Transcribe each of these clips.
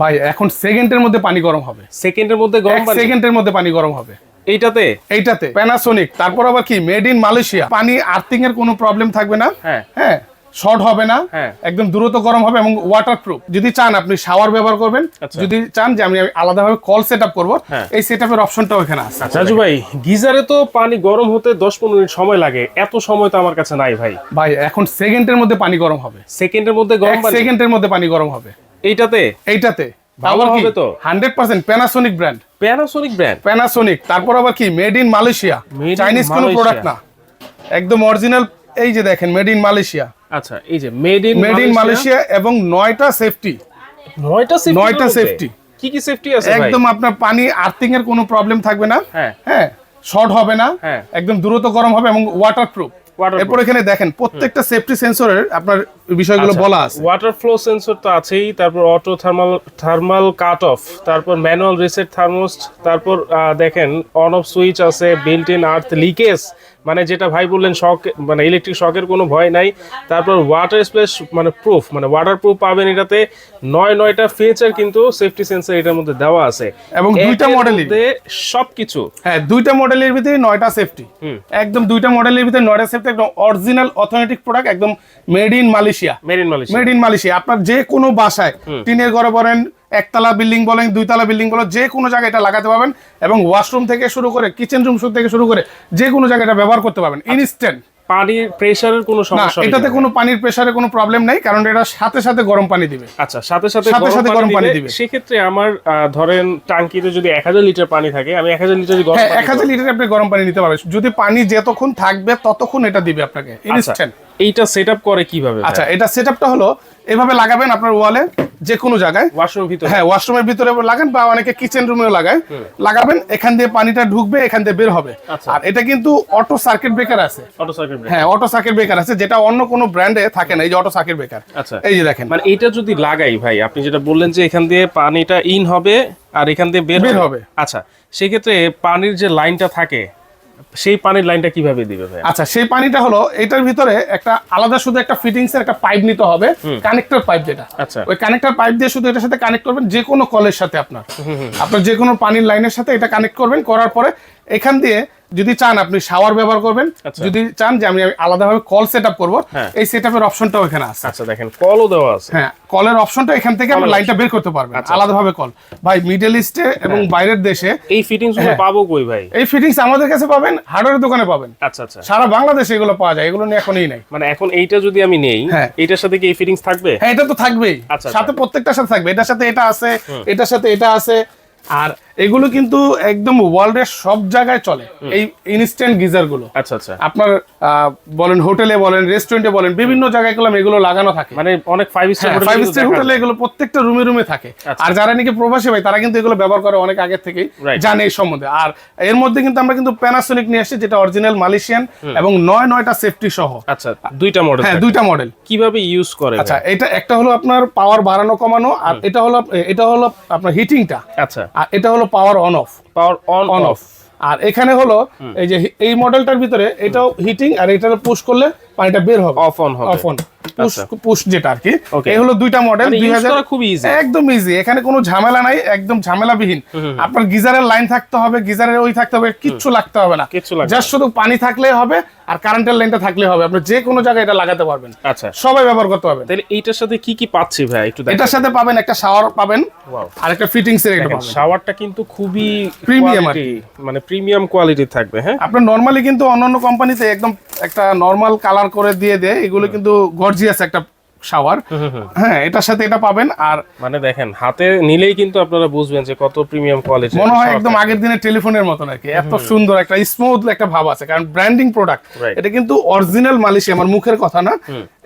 ভাই এখন সেকেন্ডের মধ্যে পানি গরম হবে। সেকেন্ডের মধ্যে গরম সেকেন্ডের মধ্যে পানি গরম হবে। এইটাতে? এইটাতে প্যানাসোনিক তারপর আবার কি? মেড ইন মালয়েশিয়া পানি আর্থিং এর কোনো প্রবলেম থাকবে না। হ্যাঁ। হ্যাঁ শর্ট হবে না। হ্যাঁ। একদম দ্রুত গরম হবে এবং ওয়াটার প্রুফ যদি চান আপনি শাওয়ার ব্যবহার করবেন। আচ্ছা। যদি চান যে আমি আলাদাভাবে কল সেট আপ করব হ্যাঁ। এই সেট আপের অপশনটাও এখানে আছে। রাজু ভাই গিজারে তো পানি গরম হতে দশ পনেরো মিনিট সময় লাগে। এত সময় তো আমার কাছে নাই ভাই। ভাই এখন সেকেন্ডের মধ্যে পানি গরম হবে। সেকেন্ডের মধ্যে গরম সেকেন্ডের মধ্যে পানি গরম হবে। এইটাতে? এইটাতে। ভালো হবে তো? Hundred percent Panasonic brand Panasonic brand Panasonic তারপর আবার কি? মেড ইন মালয়েশিয়া চাইনিজ কোনো প্রোডাক্ট না। একদম অরিজিনাল এই যে দেখেন মেড ইন মালয়েশিয়া আচ্ছা এই যে made in made in Malaysia এবং নয়টা সেফটি নয়টা সেফটি নয়টা safety। কি কি সেফটি আছে ভাই? একদম আপনার পানি আর্থিং এর কোনো প্রবলেম থাকবে না। হ্যাঁ। হ্যাঁ শর্ট হবে না। হ্যাঁ। একদম দ্রুত গরম হবে এবং ওয়াটার প্রুফ Waterproof। এরপর এখানে দেখেন প্রত্যেকটা সেফটি সেন্সরের আপনার বিষয়গুলো আচ্ছা। বলা আছে। ওয়াটার ফ্লো সেন্সর তো আছেই তারপর auto thermal thermal cut off তারপর ম্যানুয়াল রিসেট থার্মোস্ট তারপর দেখেন অন অফ সুইচ আছে বিল্ট ইন আর্থ লিকেজ মানে যেটা ভাই বললেন শক মানে ইলেকট্রিক শকের কোনো ভয় নাই। তারপর ওয়াটার স্প্লেশ মানে প্রুফ মানে ওয়াটার প্রুফ পাবেন এটাতে। নয় নয়টা ফিচার কিন্তু সেফটি সেন্সর এটার মধ্যে দেওয়া আছে। এবং দুইটা একের মডেলই। মধ্যে সবকিছু। হ্যাঁ দুইটা মডেলের ভিতরে নয়টা সেফটি একদম দুইটা মডেলের ভিতরে নয়টা সেফটি একদম অরিজিনাল অথেন্টিক প্রোডাক্ট একদম made in Malaysia made in Malaysia made in Malaysia আপনার যে কোনো বাসায় টিনের ঘরে বলেন একতলা বিল্ডিং বলেন দুইতলা বিল্ডিং বলেন যে কোনো জায়গায় এটা লাগাতে পারবেন এবং ওয়াশরুম থেকে শুরু করে কিচেন রুম থেকে শুরু করে যে কোনো জায়গায় এটা ব্যবহার করতে পারবেন ইনস্ট্যান্ট পানির প্রেসারের কোনো সমস্যা এটাতে কোনো পানির প্রেসারে কোনো প্রবলেম নাই কারণ এটা সাথে সাথে গরম পানি দিবে। আচ্ছা সাথে সাথে সাথে সাথে গরম পানি দিবে। সেক্ষেত্রে আমার ধরেন টাঙ্কিতে যদি এক হাজার লিটার পানি থাকে আমি এক হাজার লিটার গরম হ্যাঁ পানি এক হাজার লিটার আপনি গরম পানি নিতে পারবেন। যদি পানি যতক্ষণ থাকবে ততক্ষণ এটা দিবে আপনাকে আচ্ছা, ইনস্ট্যান্ট এইটা সেট আপ করে কীভাবে আচ্ছা এটা সেট হলো এভাবে লাগাবেন আপনার ওয়ালে যে কোনো জায়গায়। ওয়াশরুম ভিতরে। হ্যাঁ ওয়াশরুমের ভিতরে লাগান বা অনেকে কিচেন রুমেও লাগায়। লাগাবেন এখান দিয়ে পানিটা ঢুকবে এখান দিয়ে বের হবে। আচ্ছা। আর এটা কিন্তু অটো সার্কিট ব্রেকার আছে। অটো সার্কিট হ্যাঁ অটো সার্কিট ব্রেকার আছে যেটা অন্য কোনো ব্র্যান্ডে থাকে না এই যে অটো সার্কিট ব্রেকার আচ্ছা। এই যে দেখেন। মানে এটা যদি লাগাই ভাই আপনি যেটা বললেন যে এখান দিয়ে পানিটা ইন হবে আর এখান দিয়ে বের হবে। আচ্ছা সেক্ষেত্রে পানির যে লাইনটা থাকে সেই পানির লাইনটা কীভাবে দিবে ভাই আচ্ছা সেই পানিটা হলো এটার ভিতরে একটা আলাদা শুধু একটা ফিটিংস এর একটা পাইপ নিতে হবে কানেক্টর পাইপ যেটা। আচ্ছা। ওই কানেক্টর পাইপ দিয়ে শুধু এটার সাথে কানেক্ট করবেন যে কোনো কলের সাথে আপনার। আপনার যে কোনো পানির লাইনের সাথে এটা কানেক্ট করবেন করার পরে এখান দিয়ে যদি চান আপনি শাওয়ার ব্যবহার করবেন আচ্ছা। যদি চান যে আমি আলাদাভাবে কল সেট আপ করব হ্যাঁ। এই সেট আপের অপশনটাও এখানে আছে। আচ্ছা দেখেন কলও দেওয়া আছে। হ্যাঁ কলের অপশনটা এখান থেকে Call লাইনটা বের করতে পারবেন আচ্ছা। আলাদাভাবে কল ভাই মিডল ইস্টে এবং বাইরের দেশে এই ফিটিংস হ্যাঁ। পাবো কই ভাই? এই ফিটিংস আমাদের কাছে পাবেন হার্ডওয়্যার দোকানে পাবেন। আচ্ছা আচ্ছা। সারা বাংলাদেশে এগুলো পাওয়া যায় এগুলো নিয়ে এখনই নাই। মানে এখন এইটা যদি আমি নেই হ্যাঁ। এইটার সাথে কি এই ফিটিংস থাকবে? হ্যাঁ এটা তো থাকবেই। আচ্ছা, সাথে প্রত্যেকটার সাথে থাকবে এটার সাথে এটা আছে এটার সাথে এটা আছে। আর এগুলো কিন্তু একদম ওয়ার্ল্ডের সব জায়গায় চলে। এই ইনস্ট্যান্ট গিজারগুলো। আচ্ছা আচ্ছা। আপনার বলেন হোটেলে বলেন রেস্টুরেন্টে বলেন বিভিন্ন জায়গায় গেলাম এগুলো লাগানো থাকে। মানে অনেক ফাইভ স্টার ফাইভ স্টার হোটেলে এগুলো প্রত্যেকটা রুমে রুমে থাকে। আচ্ছা। আর যারা নাকি প্রবাসী ভাই তারা কিন্তু এগুলো ব্যবহার করে অনেক আগে থেকেই জানে এই সম্বন্ধে। আর এর মধ্যে কিন্তু আমরা কিন্তু প্যানাসোনিক নিয়ে আসছি যেটা অরিজিনাল মালয়েশিয়ান এবং নয় নয়টা সেফটি সহ। আচ্ছা দুইটা মডেল হ্যাঁ দুইটা মডেল কীভাবে ইউজ করে আচ্ছা এটা একটা হলো আপনার পাওয়ার বাড়ানো কমানো আর এটা হলো এটা হলো আপনার হিটিংটা আচ্ছা। আর এটা হলো power on off power on on off আর এখানে হলো এই যে এই মডেলটার ভিতরে এটাও হিটিং আর এটা পুশ করলে পানিটা বের হবে। অফ অন হবে। অফ অন পুশ পুশ যেটা আর কি। এই হলো দুইটা মডেল মানে খুব। একদম ইজি এখানে কোনো ঝামেলা নাই একদম ঝামেলাবিহীন। আপনার গিজারের লাইন থাকতে হবে গিজারের ওই থাকতে হবে কিচ্ছু লাগতে হবে না। জাস্ট শুধু পানি থাকলে হবে আর কারেন্টের লাইনটা থাকলে হবে। আপনি যে কোনো জায়গায় এটা লাগাতে পারবেন। আচ্ছা। সবাই ব্যবহার করতে পারবেন। তাহলে এইটার সাথে কি কি পাচ্ছি ভাই? একটু এটার সাথে পাবেন একটা শাওয়ার পাবেন আর একটা ফিটিংস এর একটা পাবেন। শাওয়ারটা কিন্তু খুবই quality, মানে প্রিমিয়াম কোয়ালিটি থাকবে হ্যাঁ? আপনার নর্মালি কিন্তু অন্যান্য কোম্পানিতে একদম একটা নর্মাল কালার করে দিয়ে দেয়। এগুলো কিন্তু গর্জিয়াস একটা শাওয়ার হ্যাঁ এটার সাথে এটা পাবেন আর মানে দেখেন হাতে নিলেই কিন্তু আপনারা বুঝবেন যে কত প্রিমিয়াম কোয়ালিটি মনে হয় একদম আগের দিনের টেলিফোনের মতো নাকি এত সুন্দর একটা স্মুথ একটা ভাব আছে। কারণ ব্র্যান্ডিং প্রোডাক্ট এটা কিন্তু অরিজিনাল মালয়েশিয়া আমার মুখের কথা না।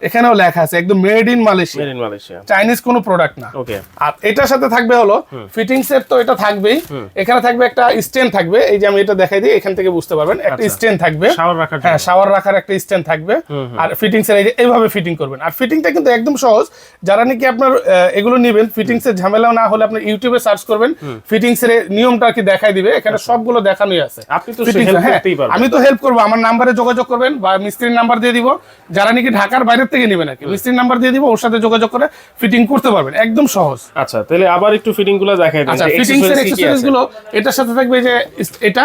এখানেও লেখা আছে একদম made in Malaysia made in Malaysia Chinese কোনো প্রোডাক্ট না। ওকে আর এটার সাথে থাকবে হলো ফিটিংস এর তো এটা থাকবেই। এখানে থাকবে একটা স্ট্যান্ড থাকবে এই যে আমি এটা দেখাই দিই এখান থেকে বুঝতে পারবেন একটা আচ্ছা। স্ট্যান্ড থাকবে। শাওয়ার রাখার হ্যাঁ শাওয়ার রাখার একটা স্ট্যান্ড থাকবে। আর ফিটিংস এর এই যে এইভাবে ফিটিং করবেন। আর ফিটিংটা কিন্তু একদম সহজ। যারা নাকি আপনার এগুলো নেবেন ফিটিংস এর ঝামেলা না হলে আপনি ইউটিউবে সার্চ করবেন। ফিটিংস এর নিয়মটা কি দেখাই দিবে। এখানে সবগুলো দেখানোই আছে। আপনি তো help হ্যাঁ, করতেই পারবেন। আমি তো হেল্প করব। আমার নাম্বারে যোগাযোগ করবেন বা মিস্ত্রির নাম্বার দিয়ে দিব। যারা নাকি ঢাকার বাইরে থেকে নেবেন আর কি মিস্ত্রির নাম্বার দিয়ে দিব ওর সাথে যোগাযোগ করে ফিটিং করতে পারবেন একদম সহজ। আচ্ছা তাহলে আবার একটু ফিটিংগুলো দেখাই দেন আচ্ছা যে ফিটিংস এর অ্যাকসেসরিজগুলো এটার সাথে থাকবে যে এটা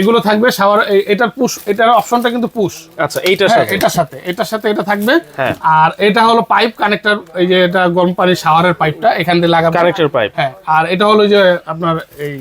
এগুলো থাকবে শাওয়ার এটার পুশ এটার অপশনটা কিন্তু পুশ আচ্ছা এইটার হ্যাঁ সাথে। এটার সাথে এটার সাথে এটা থাকবে। হ্যাঁ। আর এটা হলো পাইপ কানেক্টর এই যে এটা গরম পানির শাওয়ারের পাইপটা এখান দিয়ে লাগাবে। কানেক্টর পাইপ হ্যাঁ আর এটা হলো যে আপনার এই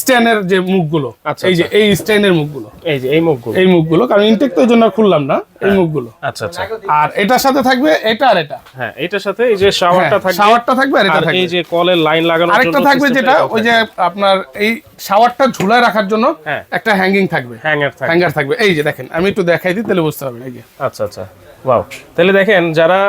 স্ট্যান্ডের যে মুখগুলো আচ্ছা, এই যে এই স্ট্যান্ডের মুখগুলো। এই যে এই মুখগুলো। এই মুখগুলো কারণ ইনটেক তো এই জন্য খুললাম না এই মুখগুলো। আচ্ছা আচ্ছা। আর এটার সাথে থাকবে এটা আর এটা। হ্যাঁ এটার সাথে এই যে শাওয়ারটা থাকবে শাওয়ারটা থাকবে আর এটা থাকবে এই যে কলের লাইন লাগানোর আরেকটা থাকবে যেটা ওই যে আপনার এই শাওয়ারটা ঝুলায় রাখার জন্য হ্যাঁ। একটা হ্যাঙ্গিং থাকবে। হ্যাঙ্গার থাকবে। হ্যাঙ্গার থাকবে। এই যে দেখেন আমি একটু দেখাই দিই তাহলে বুঝতে পারবেন এই যে। আচ্ছা আচ্ছা। ওয়াও তাহলে দেখেন যারা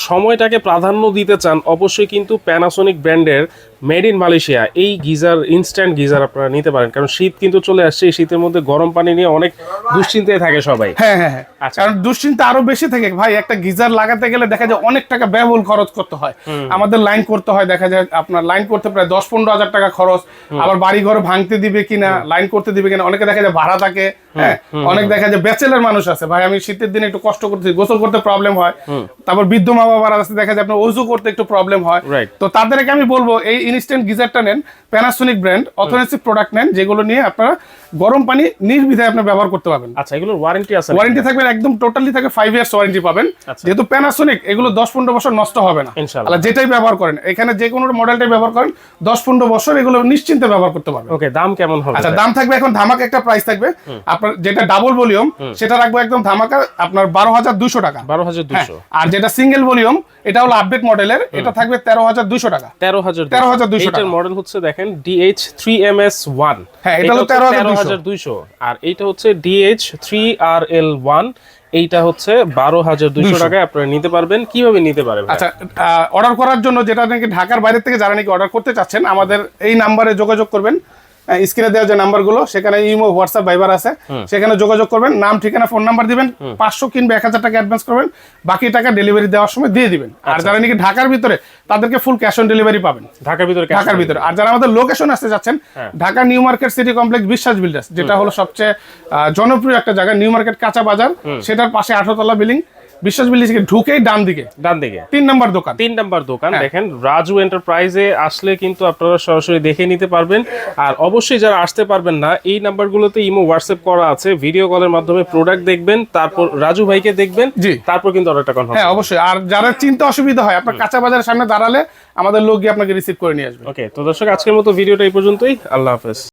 সময়টাকে প্রাধান্য দিতে চান অবশ্যই কিন্তু প্যানাসোনিক ব্র্যান্ডের মেড ইন মালয়েশিয়া এই গিজার ইনস্ট্যান্ট গিজার আপনারা নিতে পারেন। কারণ শীত কিন্তু চলে আসছে এই শীতের মধ্যে গরম পানি নিয়ে অনেক দুশ্চিন্তায় থাকে সবাই। হ্যাঁ হ্যাঁ হ্যাঁ। আচ্ছা। কারণ দুশ্চিন্তা আরও বেশি থাকে। ভাই একটা গিজার লাগাতে গেলে দেখা যায় অনেক টাকা ব্যয়বহুল খরচ করতে হয়। আমাদের লাইন করতে হয় দেখা যায় আপনার লাইন করতে প্রায় দশ পনেরো হাজার টাকা খরচ। আবার বাড়ি ঘর ভাঙতে দিবে কিনা লাইন করতে দিবে কিনা অনেকে দেখা যায় ভাড়া থাকে হ্যাঁ। অনেক দেখা যায় ব্যাচেলার মানুষ আছে। ভাই আমি শীতের দিনে একটু কষ্ট করতে গোসল করতে প্রবলেম হয়। তারপর বৃদ্ধ মা বাবার আছে দেখা যায় আপনার ওজু করতে একটু প্রবলেম হয়। তো তাদেরকে আমি বলব এই ইনস্ট্যান্ট গিজারটা নেন প্যানাসোনিক ব্র্যান্ড অথরেন্সিক প্রোডাক্ট নেন যেগুলো নিয়ে আপনারা গরম পানি নির্বিধায় আপনি ব্যবহার করতে পারবেন। আচ্ছা এগুলোর ওয়ারেন্টি আছে ওয়ারেন্টি থাকবে একদম টোটালি থাকবে ফাইভ ইয়ার্স ওয়ারেন্টি পাবেন। আচ্ছা। যেহেতু প্যানাসোনিক এগুলো দশ পনেরো বছর নষ্ট হবে না। ইনশাআল্লাহ। আল্লাহ যেটাই ব্যবহার করেন এখানে যে কোনো মডেলটাই ব্যবহার করেন দশ পনেরো বছর এগুলো নিশ্চিন্তে ব্যবহার করতে পারবেন। ওকে দাম কেমন হবে? আচ্ছা দাম থাকবে এখন ধামাকা একটা প্রাইস থাকবে। আপনার যেটা ডাবল ভলিউম সেটা রাখব একদম ধামাকা আপনার বারো হাজার দুশো টাকা। বারো হাজার হ্যাঁ, দুশো। আর যেটা সিঙ্গেল ভলিউম এটা হলো আপডেট মডেলের এটা থাকবে তেরো হাজার দুশো টাকা। তেরো হাজার 13,200 এইটার টাকা। মডেল হচ্ছে দেখেন DH three M S one হ্যাঁ, এটা হলো 13,200 হাজার দুইশো। আর এইটা হচ্ছে DH three R L one এইটা হচ্ছে বারো হাজার দুইশো টাকায় আপনারা নিতে পারবেন। কীভাবে নিতে পারবেন? আচ্ছা অর্ডার করার জন্য যেটা নাকি ঢাকার বাইরে থেকে যারা নাকি অর্ডার করতে চাচ্ছেন আমাদের এই নাম্বারে যোগাযোগ করবেন। স্ক্রিনে দেওয়া যে নাম্বারগুলো সেখানে ইমো হোয়াটসঅ্যাপ ভাইবার আছে। সেখানে যোগাযোগ করবেন নাম ঠিকানা ফোন নাম্বার দিবেন পাঁচশো কিংবা এক হাজার টাকা অ্যাডভান্স করবেন বাকি টাকা ডেলিভারি দেওয়ার সময় দিয়ে দিবেন। আর যারা নাকি ঢাকার ভিতরে তাদেরকে ফুল ক্যাশ অন ডেলিভারি পাবেন। ঢাকার ভিতরে ঢাকার ভিতরে। আর যারা আমাদের লোকেশন আসতে যাচ্ছেন Dhaka New Market City Complex Biswas Builders যেটা হলো সবচেয়ে জনপ্রিয় একটা জায়গা নিউ মার্কেট কাঁচা বাজার সেটার পাশে আঠারোতলা বিল্ডিং। বিশ্বাস বিল্ডিং ঢুকেই ডান দিকে। ডান দিকে। তিন নম্বর দোকান। তিন নাম্বার দোকান হ্যাঁ। দেখেন রাজু এন্টারপ্রাইজে আসলে কিন্তু আপনারা সরাসরি দেখে নিতে পারবেন। আর অবশ্যই যারা আসতে পারবেন না এই নাম্বারগুলোতে ইমো হোয়াটসঅ্যাপ করা আছে। ভিডিও কলের মাধ্যমে প্রোডাক্ট দেখবেন তারপর রাজু ভাইকে দেখবেন জি। তারপর কিন্তু অর্ডারটা কনফার্ম হ্যাঁ অবশ্যই। আর যারা চিন্তা অসুবিধা হয় আপনার কাঁচা বাজারের সামনে দাঁড়ালে আমাদের লোক গিয়ে আপনাকে রিসিভ করে নিয়ে আসবে। ওকে তো দর্শক আজকের মতো ভিডিওটা এই পর্যন্তই। আল্লাহ হাফেজ।